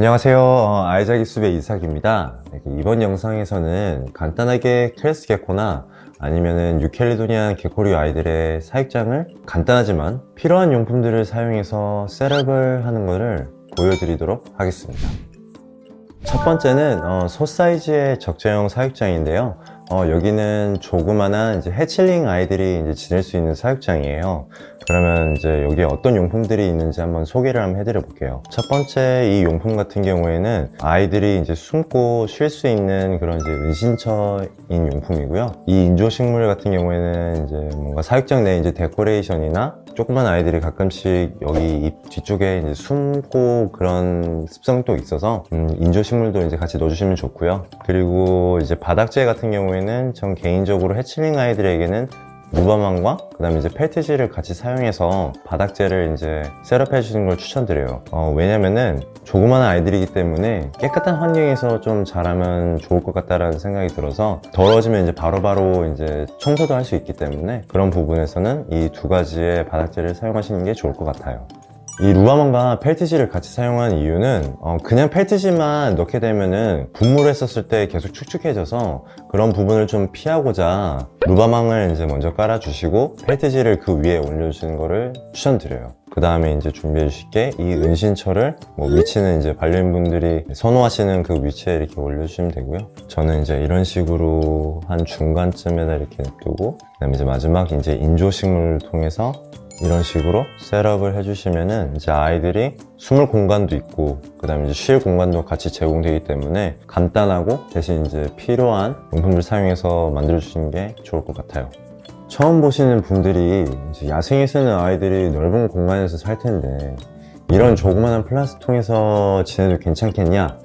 안녕하세요. 어, 아이자기 숲의 이삭입니다. 네, 그 이번 영상에서는 간단하게 크레스 게코나 아니면은 뉴캘리도니안 게코류 아이들의 사육장을 간단하지만 필요한 용품들을 사용해서 셋업을 하는 것을 보여드리도록 하겠습니다. 첫 번째는 어, 소 사이즈의 적재형 사육장인데요. 어, 여기는 조그만한 이제 해칠링 아이들이 이제 지낼 수 있는 사육장이에요. 그러면 이제 여기에 어떤 용품들이 있는지 한번 소개를 한번 해드려 볼게요. 첫 번째 이 용품 같은 경우에는 아이들이 이제 숨고 쉴 수 있는 그런 이제 은신처인 용품이고요. 이 인조식물 같은 경우에는 이제 뭔가 사육장 내 이제 데코레이션이나 조그만 아이들이 가끔씩 여기 입 뒤쪽에 이제 숨고 그런 습성도 있어서 음, 인조식물도 이제 같이 넣어주시면 좋고요. 그리고 이제 바닥재 같은 경우에는 전 개인적으로 해칠링 아이들에게는 무바망과 그다음에 이제 펠트지를 같이 사용해서 바닥재를 이제 셋업해 주는 걸 추천드려요. 어, 왜냐면은 조그마한 아이들이기 때문에 깨끗한 환경에서 좀 자라면 좋을 것 같다라는 생각이 들어서 더러워지면 이제 바로바로 이제 청소도 할 수 있기 때문에 그런 부분에서는 이 두 가지의 바닥재를 사용하시는 게 좋을 것 같아요. 이 루바망과 펠트지를 같이 사용한 이유는 어, 그냥 펠트지만 넣게 되면은 분무를 했었을 때 계속 축축해져서 그런 부분을 좀 피하고자 루바망을 이제 먼저 깔아주시고 펠트지를 그 위에 올려주시는 거를 추천드려요. 그 다음에 이제 준비해 주실 게 이 은신처를 뭐 위치는 이제 반려인분들이 선호하시는 그 위치에 이렇게 올려주시면 되고요. 저는 이제 이런 식으로 한 중간쯤에다 이렇게 냅두고 그 다음에 이제 마지막 이제 인조식물을 통해서 이런 식으로 셋업을 해주시면은 이제 아이들이 숨을 공간도 있고 그 다음에 이제 쉴 공간도 같이 제공되기 때문에 간단하고 대신 이제 필요한 용품들 사용해서 만들어주시는 게 좋을 것 같아요. 처음 보시는 분들이 야생에 쓰는 아이들이 넓은 공간에서 살 텐데 이런 조그마한 플라스틱 통에서 지내도 괜찮겠냐?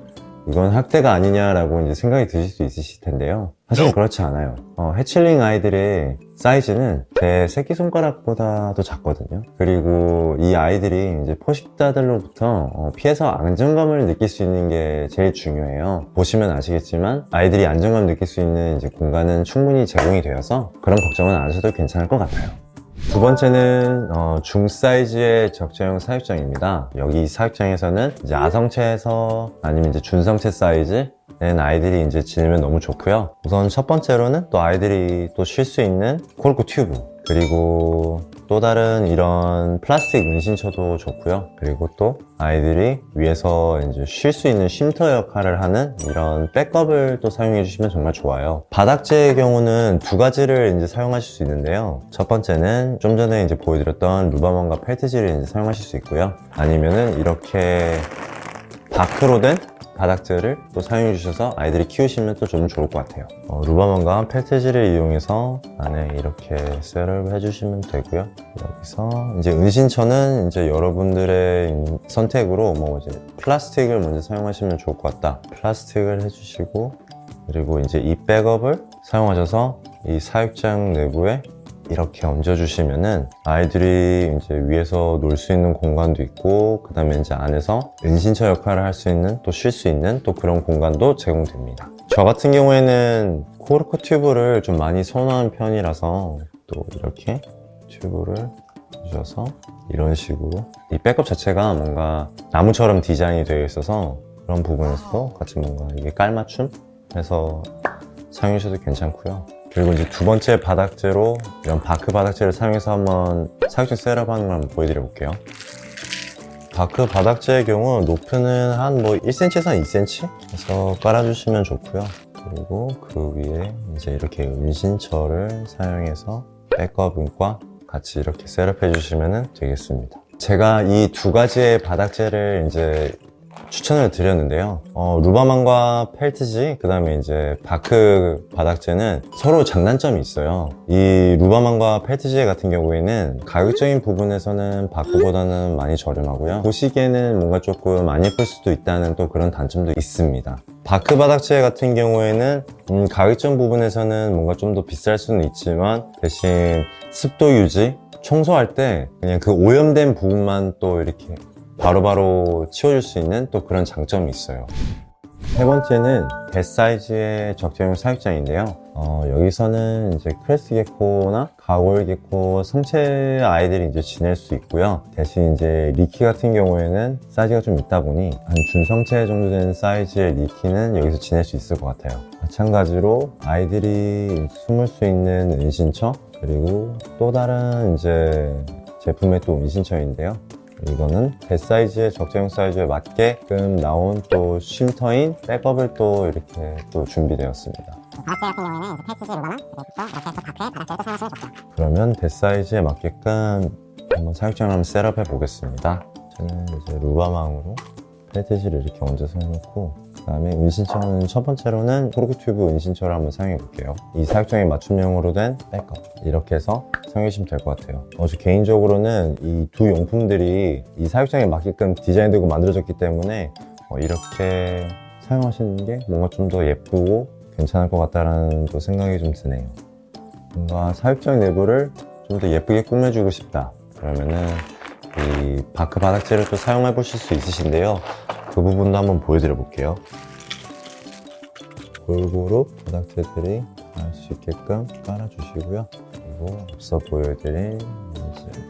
이건 학대가 아니냐라고 이제 생각이 드실 수 있으실 텐데요. 사실 그렇지 않아요. 어, 해칠링 아이들의 사이즈는 제 새끼손가락보다도 작거든요. 그리고 이 아이들이 이제 포식자들로부터 어, 피해서 안정감을 느낄 수 있는 게 제일 중요해요. 보시면 아시겠지만 아이들이 안정감 느낄 수 있는 이제 공간은 충분히 제공이 되어서 그런 걱정은 안 하셔도 괜찮을 것 같아요. 두 번째는 어, 중 사이즈의 적재형 사육장입니다. 여기 이 사육장에서는 이제 아성체에서 아니면 이제 준성체 사이즈 는 아이들이 이제 지내면 너무 좋고요. 우선 첫 번째로는 또 아이들이 또 쉴 수 있는 코르코 튜브 그리고 또 다른 이런 플라스틱 은신처도 좋고요. 그리고 또 아이들이 위에서 이제 쉴 수 있는 쉼터 역할을 하는 이런 백업을 또 사용해 주시면 정말 좋아요. 바닥재의 경우는 두 가지를 이제 사용하실 수 있는데요. 첫 번째는 좀 전에 이제 보여드렸던 루바망과 펠트지를 이제 사용하실 수 있고요. 아니면은 이렇게 바크로 된 바닥재를 또 사용해 주셔서 아이들이 키우시면 또 좀 좋을 것 같아요. 어, 루바망과 펠트지를 이용해서 안에 이렇게 셋을 해주시면 되고요. 여기서 이제 은신처는 이제 여러분들의 선택으로 뭐 이제 플라스틱을 먼저 사용하시면 좋을 것 같다. 플라스틱을 해주시고 그리고 이제 이 백업을 사용하셔서 이 사육장 내부에 이렇게 얹어주시면은 아이들이 이제 위에서 놀 수 있는 공간도 있고 그 다음에 이제 안에서 은신처 역할을 할 수 있는 또 쉴 수 있는 또 그런 공간도 제공됩니다. 저 같은 경우에는 코르코 튜브를 좀 많이 선호하는 편이라서 또 이렇게 튜브를 주셔서 이런 식으로 이 백업 자체가 뭔가 나무처럼 디자인이 되어 있어서 그런 부분에서도 같이 뭔가 이게 깔맞춤 해서 사용해 주셔도 괜찮고요. 그리고 이제 두 번째 바닥재로 이런 바크 바닥재를 사용해서 한번 사육장 셋업 하는 걸 한번 보여드려 볼게요. 바크 바닥재의 경우 높이는 한 뭐 1cm에서 한 2cm 해서 깔아주시면 좋고요. 그리고 그 위에 이제 이렇게 은신처를 사용해서 백업과 같이 이렇게 셋업해 주시면 되겠습니다. 제가 이 두 가지의 바닥재를 이제 추천을 드렸는데요. 어, 루바망과 펠트지, 그 다음에 이제 바크 바닥재는 서로 장단점이 있어요. 이 루바망과 펠트지 같은 경우에는 가격적인 부분에서는 바크보다는 많이 저렴하고요. 보시기에는 뭔가 조금 안 예쁠 수도 있다는 또 그런 단점도 있습니다. 바크 바닥재 같은 경우에는 음, 가격적 부분에서는 뭔가 좀 더 비쌀 수는 있지만 대신 습도 유지, 청소할 때 그냥 그 오염된 부분만 또 이렇게 바로바로 치워줄 수 있는 또 그런 장점이 있어요. 세 번째는 배 사이즈의 적재형 사육장인데요. 어, 여기서는 이제 크레스 게코나 가골 게코 성체 아이들이 이제 지낼 수 있고요. 대신 이제 리키 같은 경우에는 사이즈가 좀 있다 보니 한 준성체 정도 되는 사이즈의 리키는 여기서 지낼 수 있을 것 같아요. 마찬가지로 아이들이 숨을 수 있는 은신처 그리고 또 다른 이제 제품의 또 은신처인데요. 이거는 배 사이즈의 적재용 사이즈에 맞게끔 나온 또 쉼터인 백업을 또 이렇게 또 준비되었습니다. 바닥재 같은 경우에는 루바나 그리고 이렇게 해서 밖에 바닥재를 또 사용하시면 좋고요. 그러면 배 사이즈에 맞게끔 한번 사육장을 한번 셋업해 보겠습니다. 저는 이제 루바망으로 펠트지를 이렇게 얹어서 해놓고 그 다음에 은신처는 첫 번째로는 토르크 튜브 은신처를 한번 사용해 볼게요. 이 사육장에 맞춤형으로 된 백업 이렇게 해서 사용해 주시면 될 것 같아요. 어, 저 개인적으로는 이 두 용품들이 이 사육장에 맞게끔 디자인되고 만들어졌기 때문에 어, 이렇게 사용하시는 게 뭔가 좀 더 예쁘고 괜찮을 것 같다라는 또 생각이 좀 드네요. 뭔가 사육장 내부를 좀 더 예쁘게 꾸며주고 싶다. 그러면은 이 바크 바닥재를 또 사용해 보실 수 있으신데요. 그 부분도 한번 보여드려 볼게요. 골고루 바닥재들이 할수 있게끔 깔아주시고요. 그리고 앞서 보여드린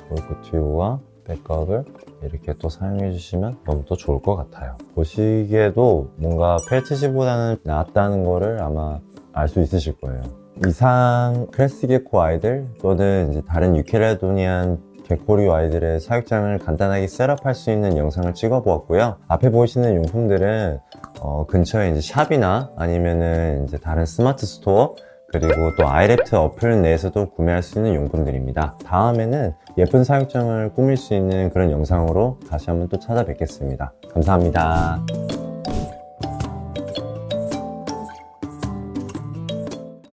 골프 튜브와 백업을 이렇게 또 사용해 주시면 너무 또 좋을 것 같아요. 보시기에도 뭔가 펠트지보다는 낫다는 거를 아마 알 수 있으실 거예요. 이상 크레스 게코 아이들 또는 이제 다른 유케라도니안 개코류 아이들의 사육장을 간단하게 셋업할 수 있는 영상을 찍어 보았고요. 앞에 보이시는 용품들은 어, 근처에 이제 샵이나 아니면은 이제 다른 스마트 스토어 그리고 또 아이랩트 어플 내에서도 구매할 수 있는 용품들입니다. 다음에는 예쁜 사육장을 꾸밀 수 있는 그런 영상으로 다시 한번 또 찾아뵙겠습니다. 감사합니다.